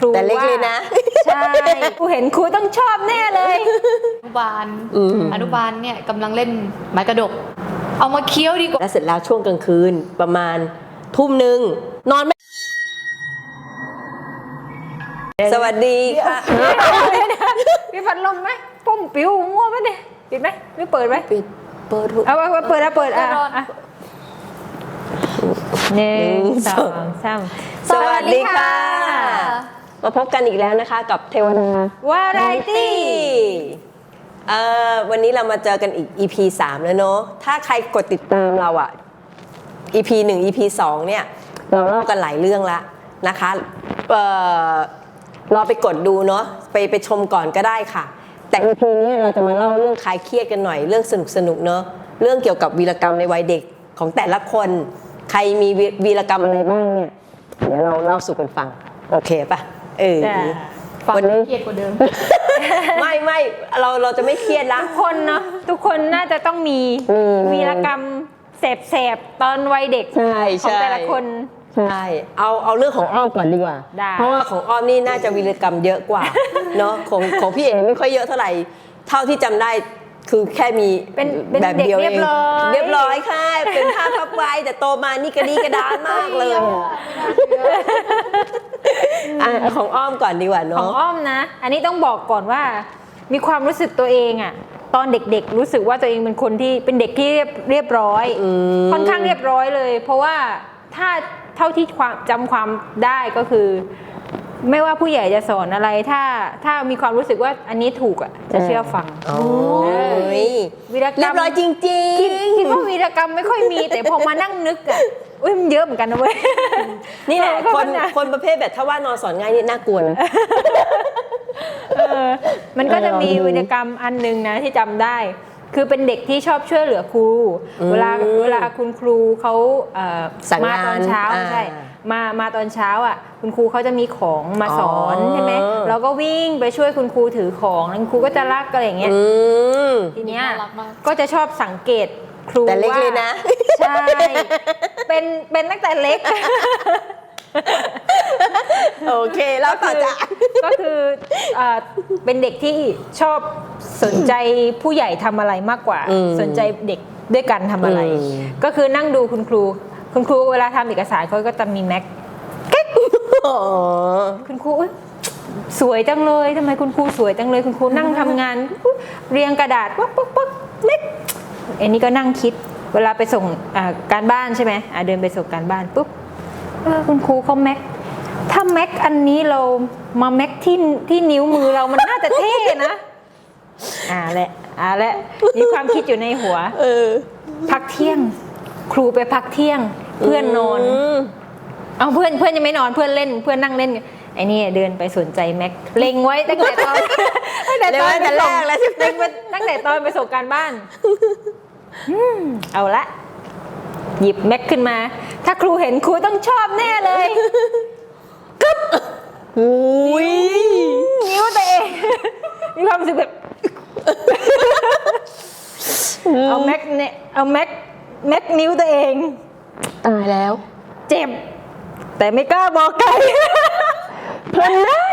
ครูแต่เล็กว่าเลยนะ ใช่ครูเห็นครูต้องชอบแน่เลยอนุบาลอืมอนุบาลเนี่ยกำลังเล่นไม้กระดก เอามาเคี้ยวดีกว่าแล้วเสร็จแล้วช่วงกลางคืนประมาณทุ่มหนึ่งนอนไม่สวัสดีค่ะมีพัดลมไหมปุ่มปิวมั่วไหมเนี่ยปิดไหมไม่เปิดไหมปิดเปิดทุกเอาเอาเอาเปิดเอาเปิดอะเปิดก่อนอะหนึ่งหนึ่งสสอองงสามสวัสดีค่ะ มาพบกันอีกแล้วนะคะกับเทวดาวาไรตี้เอ่อวันนี้เรามาเจอกันอีก EP 3 แล้วเนอะถ้าใครกดติดตามเราอะ EP 1 EP 2 เนี่ย เราเล่ากันหลายเรื่องละนะคะเอ่อรอไปกดดูเนาะไปไปชมก่อนก็ได้ค่ะ แต่ EP นี้เราจะมาเล่าเรื่องคลายเครียดกันหน่อยเรื่องสนุกสนุกๆเนอะเรื่องเกี่ยวกับวีรกรรมในวัยเด็กของแต่ละคน ใครมีวีวีรกรรมอะไรบ้างเนี่ยเดี๋ยวเราเล่าสู่กันฟัง โอเคปะ เออจ้ะฟังวันนี้ เครียดกว่าเดิม ไม่ไม่เราเราจะไม่เครียดละ ทุกคนเนาะทุกคนน่าจะต้องมีมีวีรกรรมแสบๆตอนวัยเด็กใช่ของใช่แต่ละคน ใช่เอาเอาเรื่องของอ้อมก่อนดีกว่า ได้ เพราะว่าของอ้อมนี่น่าจะวีรกรรมเยอะกว่า เนาะของของพี่เอ๋ไม่ค่อยเยอะเท่าไหร่ เท่าที่จำได้ คือแค่มีเป็นเป็นแบบเด็กเดียวเรีเอยบงร้อยเรียบร้อยค่ะ เป็นผ้าพับไว้แต่โตมานี่กระดีกระดานมากเลยอะของอ้อมก่อนดีกว่าของเนาะอ้อมนะ อันนี้ต้องบอกก่อนว่า มีความรู้สึกตัวเองอะตอนเด็กๆ รู้สึกว่าตัวเองเป็นคนที่เป็นเด็กที่เรียบเรียบร้อยค่อนข้างเรียบร้อยเลย เพราะว่าถ้าเท่าที่ความจำความได้ก็คือ ไม่ว่าผู้ใหญ่จะสอนอะไรถ้าถ้ามีความรู้สึกว่าอันนี้ถูกอะจะเชื่อฟังโอ้ยวีรกรเรียรบมร้อยจริงคิดคิดๆว่าวีรกรรมไม่ค่อยมี แต่พอมานั่งนึกอะอุ้ยมันเยอะเหมือนกันนะเว้ยนี่แหละเออก็คนนะคนประเภทแบบถ้าว่านอนสอนง่ายนี่น่ากลัวนะเออมันก็จะมีเออลองดูวีรกรรมอันหนึงนะที่จำได้ คือเป็นเด็กที่ชอบช่วยเหลือครูอืมเวลาเวลาคุณครูเขาเอ่อสั่งมาตอนเช้างานใช่อ่ามามาตอนเช้าอะ คุณครูเขาจะมีของมาสอนอ๋อใช่ไหมเราก็วิ่งไปช่วยคุณครูถือของแล้วคุณครูก็จะรักอะไรอย่างเงี้ยอืมทีเนี้ยน่ารักมากก็จะชอบสังเกตครูแต่เล็กว่าเลยนะ ใช่ เป็นเป็นตั้งแต่เล็ก โอเคแล้วต่อจ้ะก็คือเอ่อเป็นเด็กที่ชอบสนใจผู้ใหญ่ทำอะไรมากกว่า อืมสนใจเด็กด้วยกันทำอะไร อืม ก็คือนั่งดูคุณครู คุณครูเวลาทำเอกสารเขาก็จะมีแม็ก อ๋อ คุณครูอุ๊ยสวยจังเลยทำไมคุณครูสวยจังเลย คุณครูนั่งทำงานเรียงกระดาษปั๊บปั๊บปั๊บเม็กอันนี้ก็นั่งคิด เวลาไปส่งอ่าการบ้านใช่ไหมอ่าเดินไปส่งการบ้านปุ๊บ เออคุณครูเขาแม็ก ถ้าแม็กอันนี้เรามาแม็กที่ที่นิ้วมือเรามันน่าจะเท่นะ อ่าแหละอ่าแหละมีความคิดอยู่ในหัว เออ พักเที่ยง ครูไปพักเที่ยง เพื่อนนอนมเอาเพื่อนเพื่อนยังไม่นอนเพื่อนเล่นเพื่อนนั่งเล่นกันไอ้นี่เดินไปสนใจแม็กเล็งไว้ตั้งแต่ตอนตั้งแต่เล็งตอไว้นแต่แรกแล้วใช่ไหมเล็งไว้ตั้งแต่ตอนไปส่งการบ้านอืมเอาละ หยิบแม็กขึ้นมา ถ้าครูเห็นครูต้องชอบแน่เลยอุ้ยนิ้วตัวเอง มีความรู้สึกแบบ เอาแม็กเนี่ยเอาแม็กแม็กนิ้วตัวเอง ตายแล้ว เจ็บ แต่ไม่กล้าบอกใครเพลินได้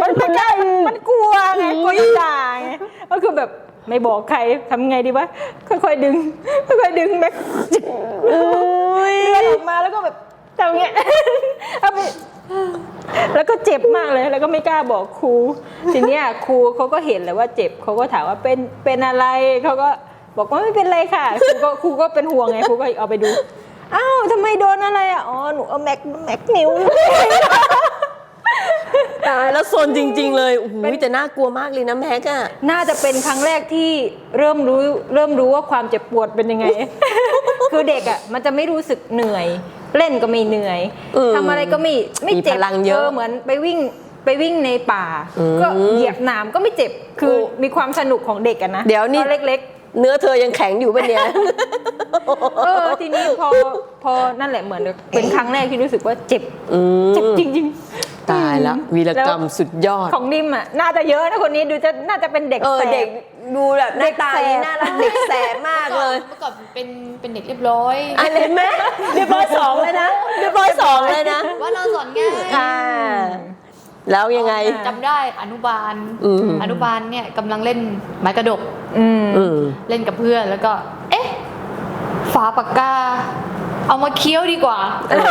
มันไม่กล้ามันกลัวไงกลัวจะด่าไงก็คือแบบ ไม่บอกใครทำไงดีวะค่อยๆดึง ค่อยๆดึงแม็กเลือดออกมาแล้วก็แบบทำเงี้ยเอาไปแล้วก็เจ็บมากเลย แล้วก็ไม่กล้าบอกครู ทีเนี้ยครูเขาก็เห็นเลยว่าเจ็บเขาก็ถามว่าเป็นเป็นอะไรเขาก็บอกว่าไม่เป็นไรค่ะ ครูก็ครูก็เป็นห่วงไงครูก็เอาไปดู อ้าวทำไมโดนอะไรอะ อ๋อ หนูเอาแม็กแม็กนิ้ว ตายแล้วโซนจริง ๆ เลยโอ้โหแต่น่ากลัวมากเลยนะแม็กอะน่าจะเป็นครั้งแรกที่เริ่มรู้เริ่มรู้ว่าความเจ็บปวดเป็นยังไง คือเด็กอะมันจะไม่รู้สึกเหนื่อย เล่นก็ไม่เหนื่อยอืมทำอะไรก็ไม่ไม่เจ็บมีพลังเยอะเหมือนไปวิ่งไปวิ่งในป่าอืมก็เหยียบหนามก็ไม่เจ็บคือโอ้มีความสนุกของเด็กอะนะเดี๋ยวนี่ตอนเล็กเนื้อเธอยังแข็งอยู่ปะเนี่ยๆเออทีนี้พอพอนั่นแหละเหมือนเป็นครั้งแรกที่รู้สึกว่าเจ็บอืมเจ็บจริง ตายละวีรกรรมสุดยอดๆของนิมอะน่าจะเยอะนะคนนี้ดูจะน่าจะเป็นเด็กเออแสบ เด็กดูแบบหน้าตาเด็กแสบนี่น่ารักเด็กแสบมากเลยเมื่อก่อนเป็นเป็นเด็กเรียบร้อยอันเห็นไหมเรียบร้อยสองเลยนะเรียบร้อยสองเลยนะว่าเราสอนง่ายค่ะ แล้วยังไง จำได้อนุบาลอืม อนุบาลเนี่ยกำลังเล่นไม้กระดกอืมอืม เล่นกับเพื่อนแล้วก็ เอ๊ะฝาปากกา เอามาเคี้ยวดีกว่าเฮ้ย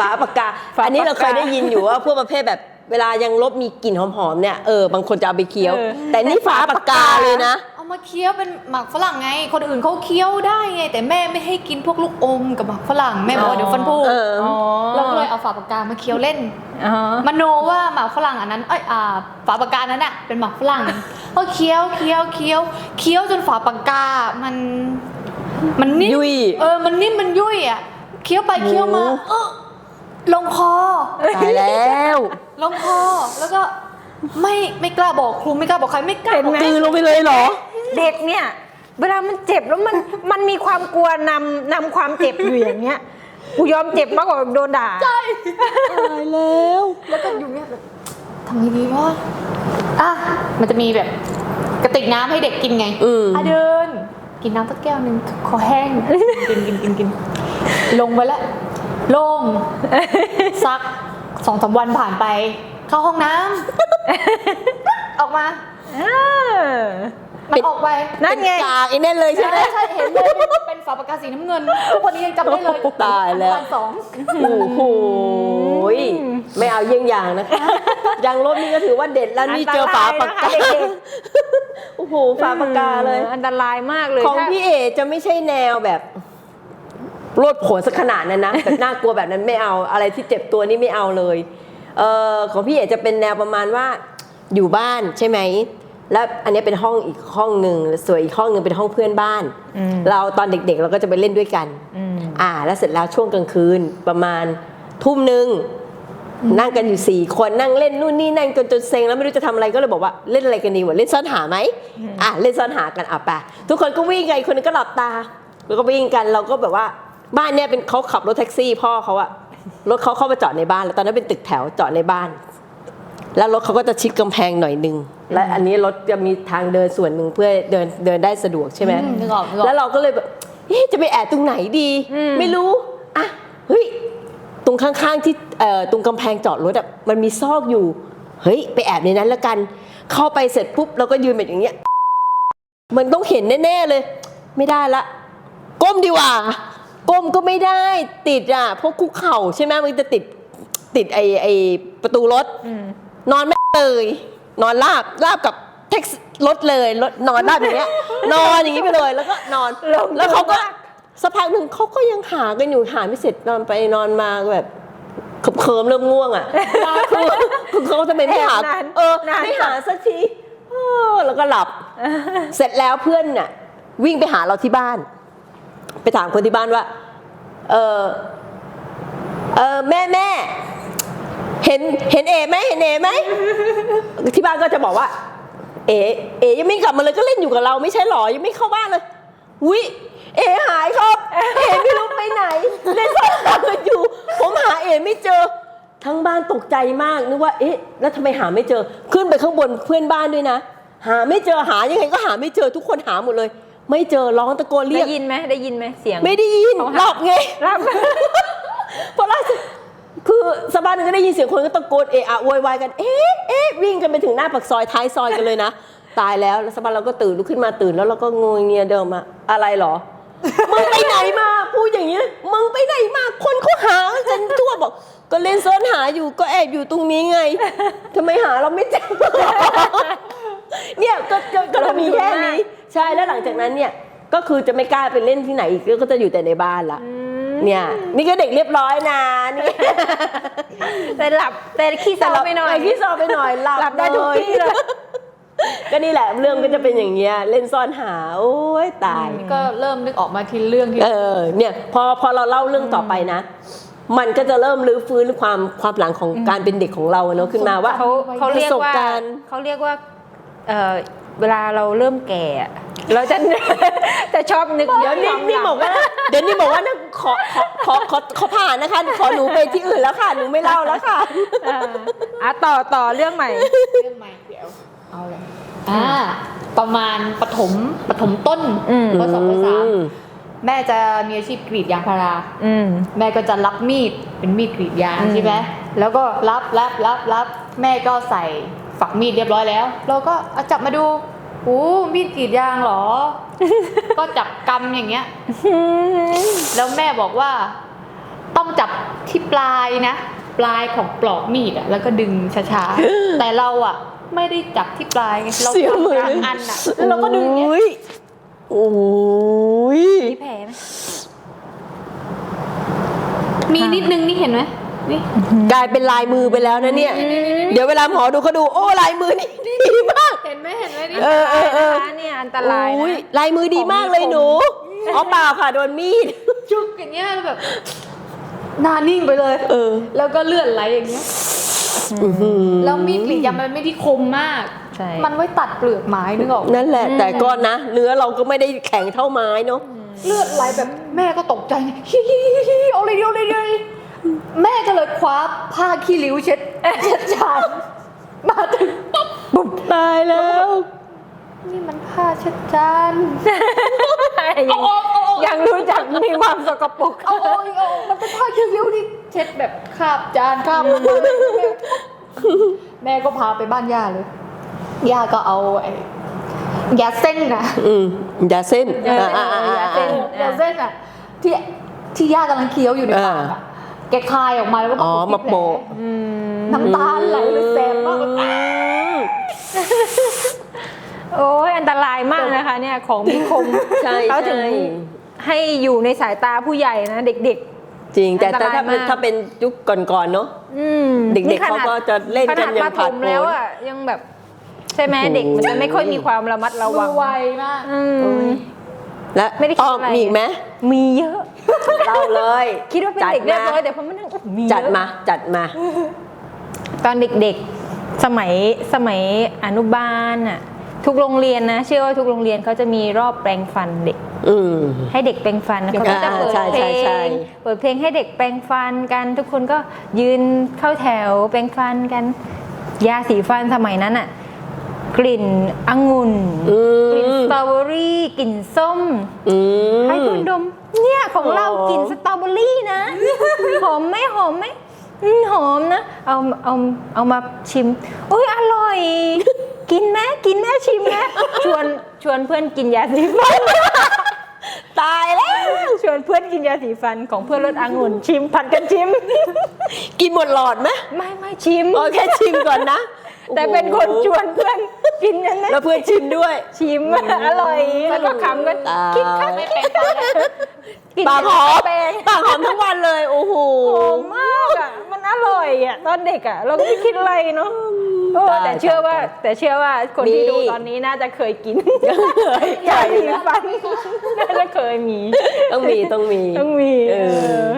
ฝาปากกาฝาปากกาอันนี้เราเคยได้ยินอยู่ว่าพวกประเภทแบบเวลายังลบมีกลิ่นหอมๆเนี่ยเออบางคนจะเอาไปเคี้ยว เออ แต่นี่ฝาปากกาเลยนะ เอามาเคี้ยวเป็นหมักฝรั่งไง คนอื่นเขาเคี้ยวได้ไง แต่แม่ไม่ให้กินพวกลูกอมกับหมักฝรั่งแม่บอกว่าเดี๋ยวฟันผุเออ อ๋อเราก็เลยเอาฝาปากกามาเคี้ยวเล่น อ๋อมโนว่าหมากฝรั่งอันนั้นเอ้ยอ่าฝาปากกานั้นอะเป็นหมากฝรั่งก็เคี้ยวเคี้ยวเคี้ยวเคี้ยวจนฝาปากกามัน มันนิ่มยุ่ย เออมันนิ่มมันยุ่ยอะ เคี้ยวไปเคี้ยวมาเออลงคอตายแล้วลงคอแล้วก็ไม่ไม่กล้าบอกครูไม่กล้าบอกใครไม่กล้าเห็นบอกไหมกลืนลงไปเลยเหรอ เด็กเนี่ยเวลามันเจ็บแล้วมันมันมีความกลัวนำนำความเจ็บอยู่อย่างเงี้ยกูยอมเจ็บมากกว่าโดนด่าตายแล้วแล้วก็อยู่เนี่ยแบบทำไงดีวะอะมันจะมีแบบกระติกน้ำให้เด็กกินไง อืมอะเดิน กินน้ำสักแก้วหนึ่งคอแห้งกินกินกินกิน ลงไปแล้วโล่งสักสองสามวันผ่านไป เข้าห้องน้ำ ออกมาเออมันออกไปนั่นไงเป็กากไอ้นั่นเลยใช่ใช่ไหมใช่เห็นเลยเป็นเป็นฝาปากกาสีน้ำเงิน ทุกวันนี้ยังจำได้เลยตายแล้ววันสองโอ้โหยไม่เอาเยี่ยงอย่างนะคะยางลบนี่ก็ถือว่าเด็ดแล้วนี่เจอฝาปากกาอันตรายนะคะเด็กโอ้โหฝาปากกาเลย อันตรายมากเลยของถ้าพี่เอจะไม่ใช่แนวแบบ โลดโผนสักขนาดนั้นนะแบบน่ากลัวแบบนั้นไม่เอาอะไรที่เจ็บตัวนี่ไม่เอาเลยเออของพี่เอจะเป็นแนวประมาณว่าอยู่บ้านใช่ไหมแล้วอันนี้เป็นห้องอีกห้องหนึ่งส่วนอีกห้องหนึ่งเป็นห้องเพื่อนบ้านอืมเราตอนเด็กๆเราก็จะไปเล่นด้วยกันอืมอ่า แล้วเสร็จแล้วช่วงกลางคืนประมาณทุ่มหนึ่งนั่งกันอยู่สี่คนนั่งเล่นนู่นนี่นั่นจนจนเซ็งแล้วไม่รู้จะทำอะไรก็เลยบอกว่าเล่นอะไรกันดีวะเล่นซ่อนหาไหมอะเล่นซ่อนหากันอะไปทุกคนก็วิ่งกันอีกคนนึงก็หลับตาแล้วก็วิ่งกันเราก็แบบว่า บ้านเนี่ยเป็นเขาขับรถแท็กซี่พ่อเขาอะรถเขาเข้ามาจอดในบ้าน แล้วตอนนั้นเป็นตึกแถวจอดในบ้าน แล้วรถเขาก็จะชิดกำแพงหน่อยหนึงและอันนี้รถจะมีทางเดินส่วนหนึ่งเพื่อเดินเดินได้สะดวกใช่ไหมอืมนึกออกนึกออก แล้วเราก็เลยแบบเอ๊ะจะไปแอบตรงไหนดี อืม ไม่รู้อะเฮ้ยตรงข้างๆที่เอ่อตรงกำแพงจอดรถอะมันมีซอกอยู่ เฮ้ย ไปแอบในนั้นแล้วกัน เข้าไปเสร็จปุ๊บเราก็ยืนแบบอย่างเงี้ย มันต้องเห็นแน่ๆเลย ไม่ได้ละ ก้มดีกว่า ก้มก็ไม่ได้ติดอะพวกคุกเข่าใช่ไหมมันจะติดติดไอไอประตูรถอืมนอนไม่เลย นอนราบราบกับแท็กซี่รถเลยรถนอนราบอย่างเงี้ย นอนอย่างงี้ไปเลยแล้วก็นอนลงแล้วเขาก็มากสักพักหนึ่งเขาก็ยังหากันอยู่หาไม่เสร็จนอนไปนอนมาแบบเคิมๆเริ่มง่วงอะคือคือเขาจะเป็นไม่หาแอบนานเออนานไม่หาสักทีเออแล้วก็หลับ เสร็จแล้วเพื่อนน่ะ วิ่งไปหาเราที่บ้าน ไปถามคนที่บ้านว่า เออเออแม่แม่เห็นเห็นเอไหมเห็นเอไหมที่บ้านก็จะบอกว่า เอเอยังไม่กลับมาเลยก็เล่นอยู่กับเราไม่ใช่หรอยังไม่เข้าบ้านเลยวิเอหายครับเอไม่รู้ไปไหนเล่นซ่อนหากันอยู่ ผมหาเอไม่เจอ ทั้งบ้านตกใจมากนึกว่าเอ๊ะแล้วทำไมหาไม่เจอ ขึ้นไปข้างบนเพื่อนบ้านด้วยนะ หาไม่เจอหายังไงก็หาไม่เจอทุกคนหาหมดเลย ไม่เจอร้องตะโกนเรีได้ยกยินไหมได้ยินไหมเสียง ไม่ได้ยินเขาหา หลับไง รับพอล่าสุดคือสกบ้านหนึงก็ได้ยินเสียงคนก็ตะโกนเอะอะโวยวายกัน เอ๊ะเอ๊ะวิ่งกันไปถึงหน้าปากซอยท้ายซอยกันเลยนะ ตายแล้วแล้วสกบ้านเราก็ตื่นลุกขึ้นมาตื่นแล้วเราก็งงเงียเดิมอะอะไรเหรอ มึงไปไหนมาพูดอย่างนี้ยมึงไปไหนมาคนเขาหากันทั่วบอก ก็เล่นซ่อนหาอยู่ก็แอบอยู่ตรงนี้ไงทำไมหาเราไม่เจอ เนี่ยก็ก็ก็เรามีแค่นี้ ใช่แล้วหลังจากนั้นเนี่ยก็คือจะไม่กล้าไปเล่นที่ไหนอีกก็จะอยู่แต่ในบ้านละเนี่ย นี่ก็เด็กเรียบร้อยนะนี่แต่หลับแต่ขี้เศร้าไปหน่อยขี้ซอไปหน่อยหลับหลับได้ทุกที่เลยก็นี่แหละเรื่องก็จะเป็นอย่างเงี้ยเล่นซ่อนหาโอ้ยตายก็เริ่มนึกออกมาทีเรื่องที่เออเนี่ยพอพอเราเล่าเรื่องต่อไปนะ มันก็จะเริ่มรื้อฟื้นความความหลังของการเป็นเด็กของเราเนอะขึ้นมาว่าเขาเขาเรียกประสบว่าการณ์เขาเรียกว่าเออเวลาเราเริ่มแก่อะ เราจะ จะชอบนึกเดี๋ยวนี่นี่บอกว่า เดี๋ยวนี่บอกว่านะขอขอขอขอขอผ่านนะคะ ขอหนูไปที่อื่นแล้วค่ะ หนูไม่เล่าแล้วค่ะเอออะต่อต่อเรื่องใหม่ เรื่องใหม่เดี๋ยวเอาเลยอ่าประมาณปฐมปฐมต้นอืม ปสองปสามอืมแม่จะมีอาชีพกรีดยางพารา อืม แม่ก็จะรับมีดเป็นมีดกรีดยางอืม ใช่ไหมแล้วก็รับรับรับรับแม่ก็ใส่ฝักมีดเรียบร้อยแล้ว เราก็เอาจับมาดู โอ้มีดกรีดยางเหรอ ก็จับกำอย่างเงี้ย แล้วแม่บอกว่า ต้องจับที่ปลายนะ ปลายของปลอกมีดอะแล้วก็ดึงช้าๆ แต่เราอะไม่ได้จับที่ปลายไงเราเสียจับมือกลางอันอะแล้วเราก็ดึงอย่างเงี้ยโอ้ยโอ้ยมีแผลไหมมีนิดนึงนี่เห็นไหมนี่ กลายเป็นลายมือไปแล้วนะเนี่ย เดี๋ยวเวลาหมอดูเขาดูโอ้ลายมือนี่ดีมาก เห็นไหมเห็นไหมนี่เออเออเออนะคะเนี่ยอันตรายโอ้ยนะ ลายมือดีมากเลยหนูอ๋อเปล่าค่ะโดนมีดจุกอย่างเงี้ยแล้วแบบหนานิ่งไปเลย เออ แล้วก็เลือดไหลอย่างเงี้ยอื้อหือแล้วมีดกรีดยางมันไม่ได้คมมากใช่มันไว้ตัดเปลือกไม้นึกออกไหมนั่นแหละ แต่ก็นะ เนื้อเราก็ไม่ได้แข็งเท่าไม้เนาะ เลือดไหลแบบแม่ก็ตกใจไงฮิฮิฮิฮิเอาเลยเอาเลยเอาเลย แม่ก็เลยคว้าผ้าขี้ริ้วเช็ดเช็ดจานมาถึงปุ๊บปุ๊บตายแล้ว นี่มันผ้าเช็ดจานยังยังรู้จักมีความสกปรกเอาเอาเอามันเป็นผ้าขี้ริ้วที่เช็ดแบบคราบจานคราบมือแม่แม่ก็พาไปบ้านย่าเลยย่าก็เอาไอ้ยาเส้นนะอืมยาเส้นยาเส้นอ่าอ่าอ่ายาเส้นยาเส้นอะที่ที่ย่ากำลังเคี้ยวอยู่ในปากอะ แกคายออกมาแล้วก็อ๋อที่มาโปะแผลน้ำตาไหลเลยแสบมากเลยอืมโอ้ยอันตรายมากนะคะ เนี่ยของมีคมใช่เขาถึงใช่ ให้อยู่ในสายตาผู้ใหญ่นะเด็ก จริงแต่อันตแต่รายถ้าเป็นมาก ถ้าเป็นยุคก่อนๆเนาะ ๆ อืมเด็กๆนี่ขนดเขาก็จะเล่นกันขยันาดงปผลัฐดมโผนแล้วอะยังแบบ ใช่ไหมโอ้โห เด็กมันจะไม่ค่อยมีความระมัดระวัง ไวมาก อืม และไม่ได้คิดอ้อมอะไร มีอีกไหมมีเยอะเล่าเลย คิดว่าเป็นจัเด็กเรียบร้อยมาแต่พอมานั่งโอ้โหมีเยอะจัดมาจัดมา ตอนเด็กๆ สมัยสมัยอนุบาลน่ะทุกโรงเรียนนะเชื่อว่าทุกโรงเรียนเขาจะมีรอบแปรงฟันเด็ก อืม ให้เด็กแปรงฟันนะเขาก็จะเปิดใช่เพใช่ลใช่ งเปิดเพลงให้เด็กแปรงฟันกัน ทุกคนก็ยืนเข้าแถวแปรงฟันกัน ยาสีฟันสมัยนั้นอะ กลิ่นองุ่นอืกลิ่นมสตรอเบอรี่กลิ่นส้ม อืม ให้คุณดม เนี่ยของเราโอ้ กลิ่นสตรอเบอรี่นะ หอมไหมหอมไหมอืมหอมนะ เอาเอาเอามาชิมอุ้ยอร่อย กินไหมกินไหมชิมไหมชวนชวนเพื่อนกินยาสีฟัน ตายแล้ว ชวนเพื่อนกินยาสีฟันของเพื่อนรสองุ่นชิมผัดกันชิม กินหมดหลอดไหมไม่ไม่ชิม โอแค่ชิมก่อนนะแต่เป็นคนชวนเพื่อน กินนั้นนะแล้วเพื่อนชิมด้วย ชิมอร่อยแล้วก็ขำกันตาย คิดคักไม่แปลงฟันแล้วกินปากหอมแปลงปากหอมทั้งวันเลย โอ้โหหอมมากอะมันอร่อยอะตอนเด็กอะ เราก็ไม่คิดอะไรเนาะเออตายแต่เชื่อว่าตายแต่เชื่อว่าคนที่มีดูตอนนี้น่าจะเคยกินเคยยาสีนะฟันน่าจะเคยมี ต้องมีต้องมี ต้องมีเอเออ อ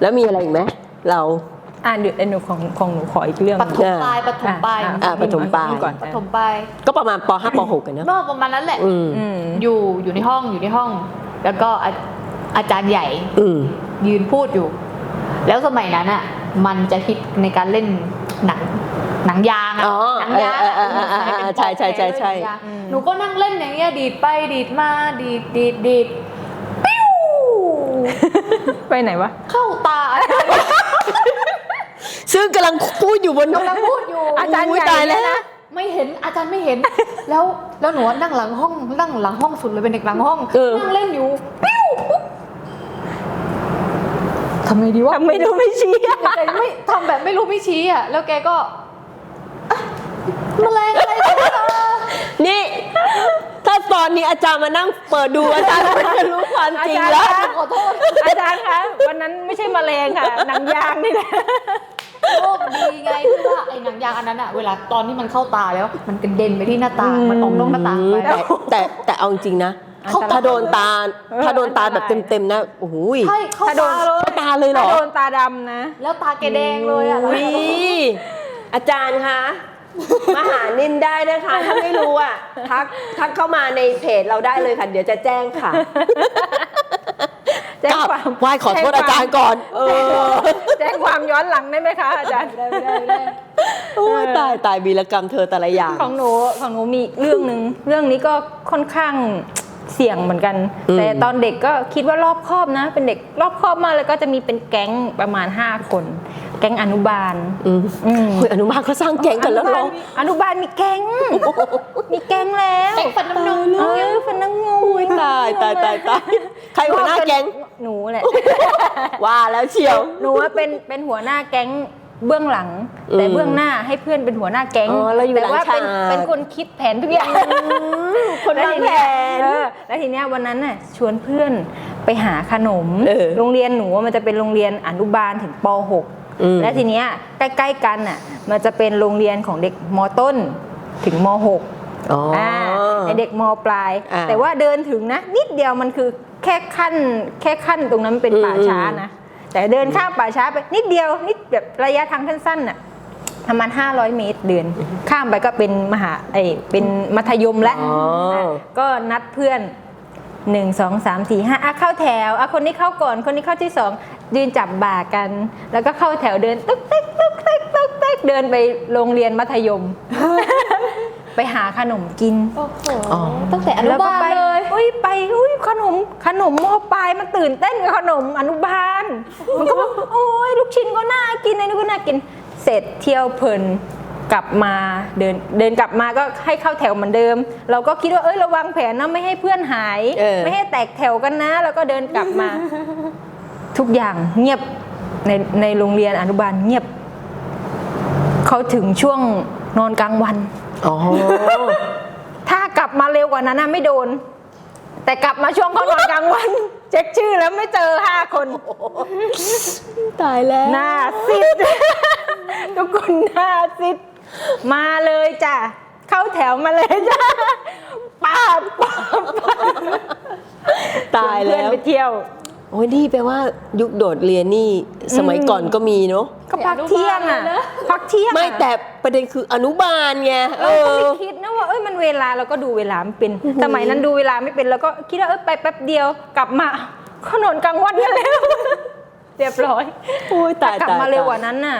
แล้วมีอะไรอีกไหมเรา อ่านเดี๋ยวหนูของของหนูขออีกเรื่องปฐมปลายปฐมปลายอะปฐมปลายก่อนปฐมปลายก็ประมาณป .5 ป .6 กันเนอะนอกประมาณนั้นแหละอืมอืมอยู่อยู่ในห้องอยู่ในห้อง แล้วก็อาอาจารย์ใหญ่อืมยืนพูดอยู่ แล้วสมัยนั้นอะ มันจะฮิตในการเล่นหนังหนังยางอะอ๋อหนังยางอะเออเออเออเออเป็นใช่ใช่ใช่ใช่หนังยางหนูก็นั่งเล่นอย่างเงี้ยดีดไปดีดมาดีดดีดดีดปิ้วไปไหนวะเข้าตาอาจารย์ ซึ่งกำลังพูดอยู่บน กำลังพูดอยู่อาจารย์อุ๊ใหญ่ตายแล้วเนี่ยนะไม่เห็นอาจารย์ไม่เห็น แล้วแล้วหนูนั่งหลังห้องนั่งหลังห้องสุดเลยเป็นเด็กหลังห้องเออ นั่งเล่นอยู่ปิ้วปุ๊บทำไงดีวะทำไม่รู้ไม่ชี้อะแกไม่ทำแบบไม่รู้ไม่ชี้อะแล้วแกก็อะแมลงอะไรเนี่ย นี่ ถ้าตอนนี้อาจารย์มานั่งเปิดดูอาจารย์ก็จะรู้ความจริงแล้ว อาจารย์ขอโทษอาจารย์คะวันนั้นไม่ใช่แมลงค่ะหนังยางนี่แหละ โชคดีไงที่ว่าไอ้หนังยางอันนั้นอะเวลาตอนที่มันเข้าตาแล้ว มันกระเด็นไปที่หน้าต่างมันออกนอกหน้าต่างไป แต่แต่แต่เอาจริงๆนะ เข้าตาถ้าโดนตาเออถ้าโดนตาอันตแบรายบเต็มๆนะโอ้โหยใช่เข้าถ้าโดนตาเลยเข้าตาเลยเหรถ้าอโดนตาดำนะ แล้วตาแกแดงเลยอะอุ้ยอาจารย์คะมาหานินได้นะคะ ถ้าไม่รู้อะทักทักเข้ามาในเพจเราได้เลยค่ะ เดี๋ยวจะแจ้งค่ะ แจ้งความไหว้ขอโทษอาจารย์ก่อน เออแจ้งความย้อนหลังได้ไหมคะอาจารย์ ได้ไม่ได้ไม่ได้โอ้ยตายตายวีรกรรมเธอแต่ละอย่าง ของหนูของหนูมีอีกเรื่องหนึ่งเรื่องนี้ก็ค่อนข้างเสี่ยงเหมือนกัน อืม แต่ตอนเด็กก็คิดว่ารอบคอบนะ เป็นเด็กรอบคอบมากเลยก็จะมีเป็นแก๊งประมาณ 5 คน แก๊งอนุบาลอืมอืมเฮ้ยอนุบาลเขาสร้างแก๊งกันแล้วเหรอ อนุบาลมีแก๊ง มีแก๊งแล้วแก๊งฟันน้ำนม เออฟันน้ำนมตายตายตายตายใครหัวหน้าแก๊ง หนูแหละ ว่าแล้วเชียว หนูว่าเป็นเป็นหัวหน้าแก๊งเบื้องหลังแต่อืมเบื้องหน้าให้เพื่อนเป็นหัวหน้าแก๊งอ๋อเราอยู่แต่ว่าหลังเป็นฉาก เป็นคนคิดแผนทุกอย่างคนแล้ววางทีแผเนี้ยนเออแล้วทีเนี้ยวันนั้นน่ะชวนเพื่อนไปหาขนม เออ โรงเรียนหนูอะมันจะเป็นโรงเรียนอนุบาลถึงปอืม .6 และทีเนี้ยใกล้ๆกันน่ะมันจะเป็นโรงเรียนของเด็กมต้นถึงม .6 อ๋ออในเด็กมปลายอ่าแต่ว่าเดินถึงนะ นิดเดียวมันคือแค่ขั้นแค่ขั้นตรงนั้นมันเป็นอืมป่าช้านะ แต่เดินข้ามป่าช้าไปนิดเดียวนิดแบบระยะทางสั้นๆน่ะประมาณ500 เมตรเดิน ข้ามไปก็เป็นมหาไอยเป็นมัธยมแล้วอ๋ออะก็นัดเพื่อน หนึ่งสองสามสี่ห้าอะเข้าแถวอะคนนี้เข้าก่อนคนนี้เข้าที่สองยืนจับบ่ากัน แล้วก็เข้าแถวเดินตึ๊กตึ๊กตึ๊กตึ๊กตึ๊กตึ๊กเดินไปโรงเรียนมัธยม ไปหาขนมกินโอ้โหอ๋อตั้งแต่อนุแล้วก็บาลไปเลยอุ้ยไปอุ้ยขนมขนมมอปลายมันตื่นเต้นกับขนมอนุบาลมันก็บอกโอ้ยลูกชิ้นก็น่ากินไอ้นี่ก็น่ากินเสร็จเที่ยวเพลิน กลับมาเดินเดินกลับมาก็ให้เข้าแถวเหมือนเดิม เราก็คิดว่าเอ้ยระวังแผนนะไม่ให้เพื่อนหาย เออ ไม่ให้แตกแถวกันนะ แล้วก็เดินกลับมา ทุกอย่างเงียบในในโรงเรียนอนุบาลเงียบ เขาถึงช่วงนอนกลางวัน อ๋อ ถ้ากลับมาเร็วกว่านั้นนะไม่โดน แต่กลับมาช่วงเขานอนกลางวัน เช็คชื่อแล้วไม่เจอห้าคน ตายแล้ว หน้าซิด ทุกคนหน้าซิด มาเลยจ้ะ เข้าแถวมาเลยจ้ะป้าบป้าบป้าบตายแล้ว ชนเพื่อนไปเที่ยว โอ้ยนี่แปลว่ายุคโดดเรียนนี่สมัยก่อนก็มีเนาะก็พักเที่ยงอะอนุบาลเลยนะ พักเที่ยงอะไม่แต่ประเด็นคืออนุบาลไงเอเราก็อ ไม่คิดนะว่าเอ้ยมันเวลาเราก็ดูเวลาไม่เป็น สมัยนั้นดูเวลาไม่เป็นเราก็คิดว่าเออไปแป๊บเดียวกลับมาเขานอนกลางวันกันแล้ว เรียบร้อยโอ้ยตายถ้ากลับตายมาเร็วตายกว่านั้นน่ะ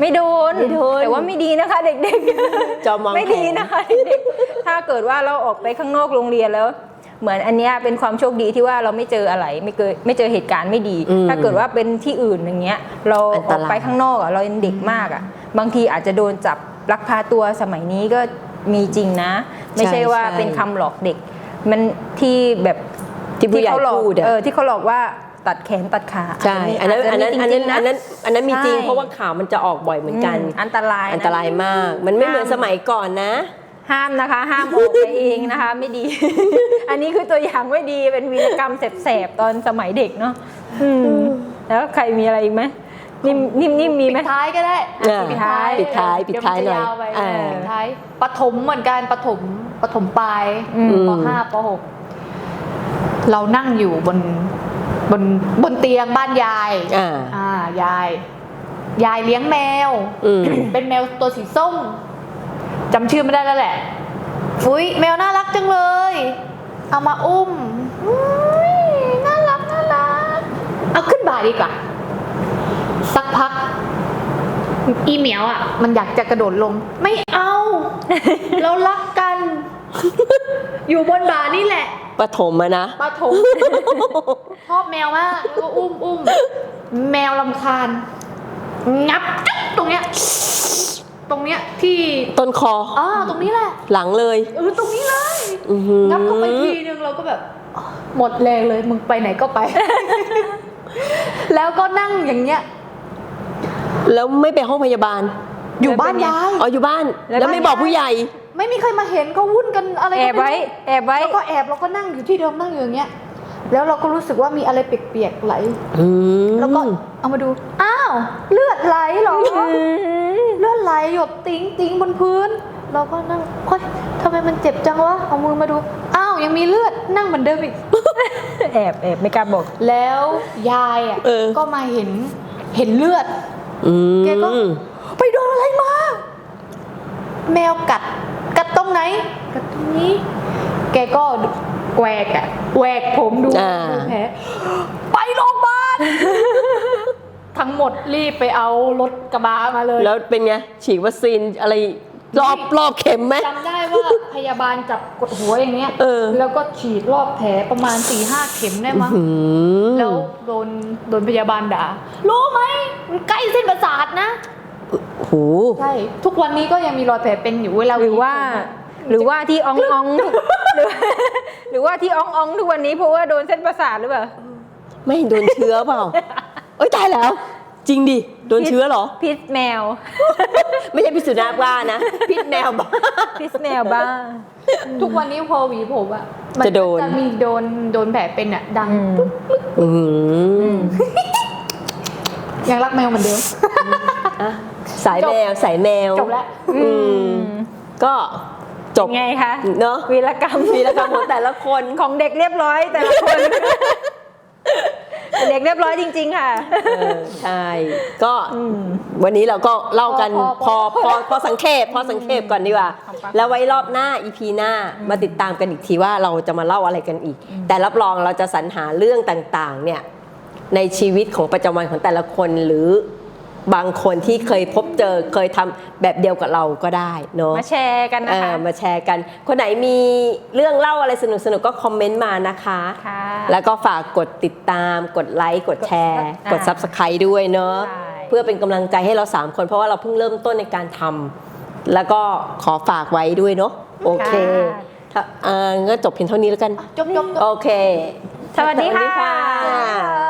ไม่โดนไม่โดนแต่ว่าไม่ดีนะคะเด็กๆจอมวางไม่ดีแผนนะคะเด็กๆถ้าเกิดว่าเราออกไปข้างนอกโรงเรียนแล้ว เหมือนอันเนี้ยเป็นความโชคดีที่ว่าเราไม่เจออะไรไม่เกิดไม่เจอเหตุการณ์ไม่ดี อืมถ้าเกิดว่าเป็นที่อื่นอย่างเงี้ย เราอันอตอกรายไปข้างนอกอะเรายังเด็กมากอะ บางทีอาจจะโดนจับลักพาตัวสมัยนี้ก็มีจริงนะ ไม่ใช่ว่าเป็นคำหลอกเด็ก มันที่แบบ ที่ผู้ใหญ่เขาหลอกพูดอะ เออที่เขาหลอกว่า ตัดแขนตัดขาใช่อันนั้นาจจะอันนั้นมีอันจนั้รินงๆะอันนั้นอันนั้นมีจริงใช่เพราะว่าข่าวมันจะออกบ่อยเหมือนกันอืมอันตรายนะอันตรายมาก มันไม่เหมือนสมัยก่อนนะห้ามนะคะ ห้ามออกไปเองนะคะไม่ดี อันนี้คือตัวอย่างไม่ดีเป็นวีรกรรมแสบๆตอนสมัยเด็กเนาะอืมแล้วใครมีอะไรอีกไหมนิ่มนิ่มนิ่มมีไหมปิดท้ายก็ได้อ่าปิดท้ายปิดท้ายปิดท้ายหน่อยเวมันจะวไปอ่าปิดท้ายปฐมเหมือนกันปฐมปฐมปลายอืมปห้าปหกเรานั่งอยู่บน บนบนเตียงบ้านยายอ่าอ่ายาย ยายเลี้ยงแมว อืม เป็นแมวตัวสีส้มจำชื่อไม่ได้แล้วแหละอุ้ยแมวน่ารักจังเลย เอามาอุ้มอุ้ยน่ารักน่ารัก เอาขึ้นบ่าดีกว่า สักพัก อีเหมียวอะ มันอยากจะกระโดดลง ไม่เอา เรารักกัน อยู่บนบ่านี่แหละปฐมอะนะปาถมชอบแมวมากแล้วก็อุ้มอุ้มแมวลำคาญ งับจุ๊บตรงเนี้ย ตรงเนี้ยที่ต้นคออ๋อตรงนี้แหละหลังเลย เออตรงนี้เลย อื้อหืองับเข้าไปทีนึงเราก็แบบ หมดแรงเลยมึงไปไหนก็ไป แล้วก็นั่งอย่างเงี้ย แล้วไม่ไปห้องพยาบาลอยู่บ้านยาย อ๋ออยู่บ้าน แล้วแล้วไม่บอกผู้ใหญ่ ไม่มีใครมาเห็นเขาวุ่นกันอะไรแอก็บไม่ไว้รู้แอบไว้แล้วก็แอบเราก็นั่งอยู่ที่เดิมนั่งอยู่อย่างเงี้ย แล้วเราก็รู้สึกว่ามีอะไรเปียกๆไหล อืมแล้วก็เอามาดู อ้าว เลือดไหลเหรอเลือดไหลหยดติ้งติ้งบนพื้น เราก็นั่งเฮ้ยทำไมมันเจ็บจังวะ เอามือมาดู อ้าว ยังมีเลือดนั่งเหมือนเดิมอีก แอบแอบไม่กล้าบอก แล้วยายอะ เออ ก็มาเห็น เห็นเลือด อืม แกก็ ไปโดนอะไรมา แมวกัดกัดต รงไหนกัดตรงนี้ แกก็แหวกอะแหวกผมดูอ่า ดูแผลไปโรงพยาบาล ทั้งหมดรีบไปเอารถกระบะมาเลย แล้วเป็นไง ฉีดวัคซีนอะไรรอบรอบเข็มไหม จำได้ว่าพยาบาลจับกดหัวอย่างเงี้ย เออ แล้วก็ฉีดรอบแผลประมาณ4ี่ห้าเข็มได้มั้ง หืม แล้วโดนโดนพยาบาลด่า รู้ไหมมันใกล้เส้นประสาทนะโหใช่ ทุกวันนี้ก็ยังมีรอยแผลเป็นอยู่เวลาหรือว่า หรือว่าที่อองอองหรือหรือว่าที่อองอองทุกวันนี้เพราะว่าโดนเส้นประสาทหรือเปล่าไม่โดนเชื้อเปล่าเอ้ยตายแล้ว จริงดิโดนเชื้อเหรอ พิษแมว ไม่ใช่พิษสุนัขบ้านะพิษแมวบ้าพิษแมวบ้า ทุกวันนี้พอหวีผมอะมัจะโดนจะมีโดนโดนแผลเป็นอะดังอืมปุ๊บอืมยังรักแมวเหมือนเดิมอะ สายแมวสายแมวจบแล้วอืมก็จบไงคะเนาะวีรกรรมวีรกรรมของแต่ละคนของเด็กเรียบร้อยแต่ละคนเด็กเรียบร้อยจริง ๆ ค่ะเออใช่ก็วันนี้เราก็เล่ากันพพออพพออพอสังเขปพอสังเขปก่อนดีกว่าของปะแล้วไว้รอบหน้า EP หน้ามาติดตามกันอีกทีว่าเราจะมาเล่าอะไรกันอีก แต่รับรองเราจะสรรหาเรื่องต่างๆ เนี่ยในชีวิตของประจำวันของแต่ละคนหรือ บางคนที่เคยพบเจอเคยทำแบบเดียวกับเราก็ได้เนาะมาแชร์กันเอนะคะอมาแชร์กัน คนไหนมีเรื่องเล่าอะไรสนุกๆก็คอมเมนต์มานะคะค่ะแล้วก็ฝากกดติดตาม กดไลค์กดแชร์อ่ากด Subscribe ด้วยเนาะใช่เพื่อเป็นกำลังใจให้เรา 3 คนเพราะว่าเราเพิ่งเริ่มต้นในการทำแล้วก็ขอฝากไว้ด้วยเนาะโอเคถ้าเออก็จบเพียงเท่านี้แล้วกัน จบจบจบโอเค สวัสดีค่ะสวัสดีค่ะ